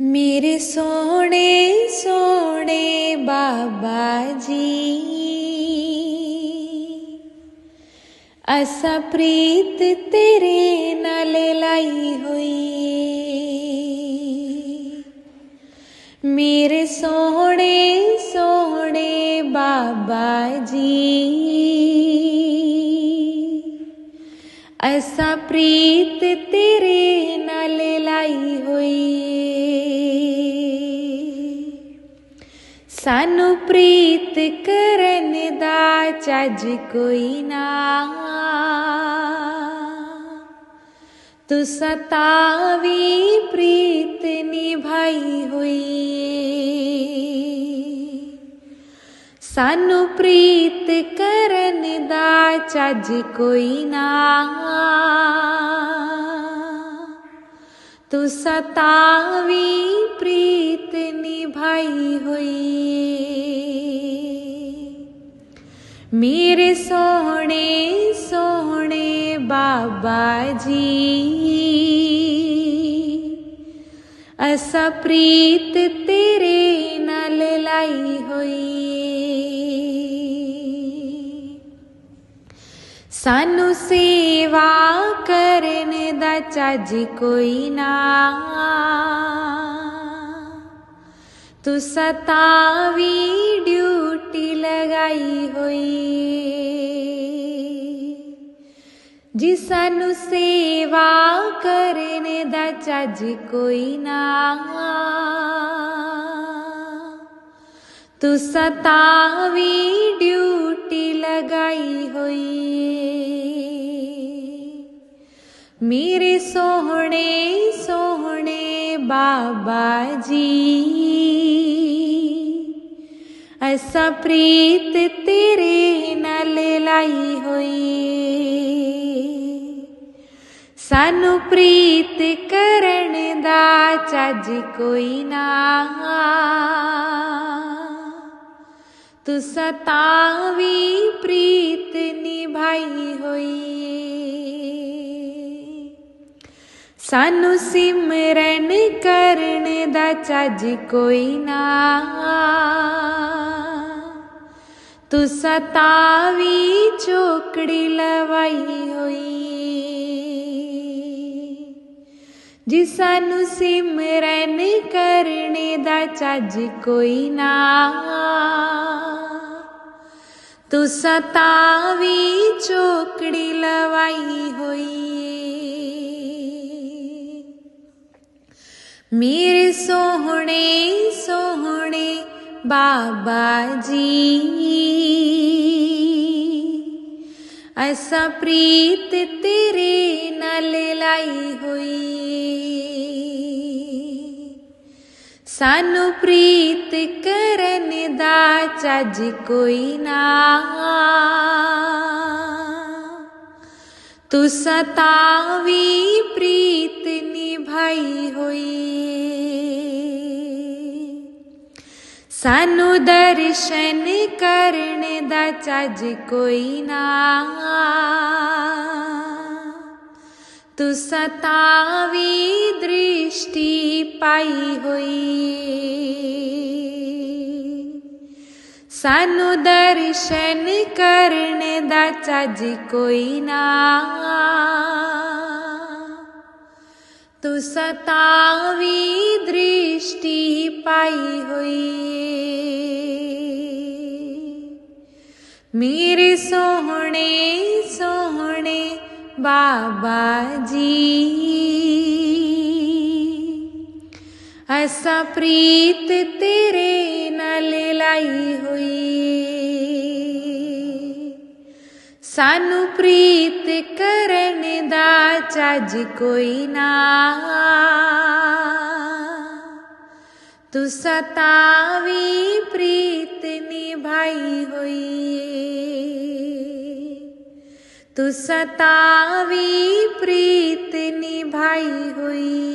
ਮੇਰੇ ਸੋਹਣੇ ਸੋਹਣੇ ਬਾਬਾ ਜੀ। ਅਸਾਂ ਪ੍ਰੀਤ ਤੇਰੇ ਨਾਲ ਲਾਈ ਹੋਈ। ਮੇਰੇ ਸੋਹਣੇ ਸੋਹਣੇ ਬਾਬਾ ਜੀ। ਅਸਾਂ ਪ੍ਰੀਤ ਤੇਰੇ ਨਾਲ ਲਾਈ ਹੋਈ। ਸਾਨੂੰ ਪ੍ਰੀਤ ਕਰਨ ਦਾ ਚੱਜ ਕੋਈ ਨਾ। ਤੂੰ ਸਤਾਵੀ ਪ੍ਰੀਤ ਨਿਭਾਈ ਹੋਈ ਸਾਨੂੰ ਪ੍ਰੀਤ ਕਰਨ ਦਾ ਚੱਜ ਕੋਈ ਨਾ। ਤੂੰ ਸਤਾਵੀ ਪ੍ਰੀਤ ਨਿਭਾਈ ਹੋਈ ਮੇਰੇ ਸੋਹਣੇ ਸੋਹਣੇ ਬਾਬਾ ਜੀ। ਅਸਾਂ ਪ੍ਰੀਤ ਤੇਰੇ ਨਾਲ ਲਾਈ ਹੋਈ ਸਾਨੂੰ ਸੇਵਾ ਕਰਨ ਦਾ ਚੱਜ ਕੋਈ ਨਾ। ਤੂੰ ਸਤਾਵੀ ਡਿਊਟੀ ਲਗਾਈ ਹੋਈ ਜੀ ਸਾਨੂੰ ਸੇਵਾ ਕਰਨ ਦਾ ਚੱਜ ਕੋਈ ਨਾ ਤੂੰ ਸਤਾਵੀ ਡਿਊਟੀ ਲਗਾਈ ਹੋਈ ਮੇਰੇ ਸੋਹਣੇ ਸੋਹਣੇ ਬਾਬਾ ਜੀ ਅਸਾਂ ਪ੍ਰੀਤ ਤੇਰੇ ਨਾਲ ਲਾਈ ਹੋਈ ਸਾਨੂੰ ਪ੍ਰੀਤ ਕਰਨ ਦਾ ਚੱਜ ਕੋਈ ਨਾ ਤੂੰ ਸਤਾਵੀ ਪ੍ਰੀਤ ਸਾਨੂੰ ਸਿਮਰਨ ਕਰਨ ਦਾ ਚੱਜ ਕੋਈ ਨਾ। ਤੂੰ ਸਤਾਵੀ ਚੋਕੜੀ ਲਵਾਈ ਹੋਈ। ਜੀ ਸਾਨੂੰ ਸਿਮਰਨ ਕਰਨ ਦਾ ਚੱਜ ਕੋਈ ਨਾ। ਤੂੰ ਸਤਾਵੀ ਚੋਕੜੀ ਲਵਾਈ ਹੋਈ। ਮੇਰੇ ਸੋਹਣੇ ਸੋਹਣੇ ਬਾਬਾ ਜੀ। ਅਸਾਂ ਪ੍ਰੀਤ ਤੇਰੇ ਨਾਲ ਲਾਈ ਹੋਈ। ਸਾਨੂੰ ਪ੍ਰੀਤ ਕਰਨ ਦਾ ਚੱਜ ਕੋਈ ਨਾ। ਤੂੰ ਸਤਾਵੀ ਪ੍ਰੀਤ ਨਿਭਾਈ ਹੋਈ ਸਾਨੂੰ ਦਰਸ਼ਨ ਕਰਨ ਦਾ ਚੱਜ ਕੋਈ ਨਾ ਤੂੰ ਸਤਾਵੀ ਦ੍ਰਿਸ਼ਟੀ ਪਾਈ ਹੋਈ ਸਾਨੂੰ ਦਰਸ਼ਨ ਕਰਨ ਦਾ ਚੱਜ ਕੋਈ ਨਾ ਤੂੰ ਸਤਾਵੀ ਦ੍ਰਿਸ਼ਟੀ ਪਾਈ ਹੋਈ ਏ। ਮੇਰੇ ਸੋਹਣੇ ਸੋਹਣੇ ਬਾਬਾ ਜੀ ਅਸਾਂ ਪ੍ਰੀਤ ਤੇਰੇ ਨਾਲ ਹੋਈ। ਸਾਨੂੰ ਪ੍ਰੀਤ ਕਰਨ ਦਾ ਚੱਜ ਕੋਈ ਨਾ। ਤੂੰ ਸਤਾਵੀ ਪ੍ਰੀਤ ਨਿਭਾਈ ਹੋਈ। ਏ। ਤੂੰ ਸਤਾਵੀ ਪ੍ਰੀਤ ਨਿਭਾਈ ਹੋਈ।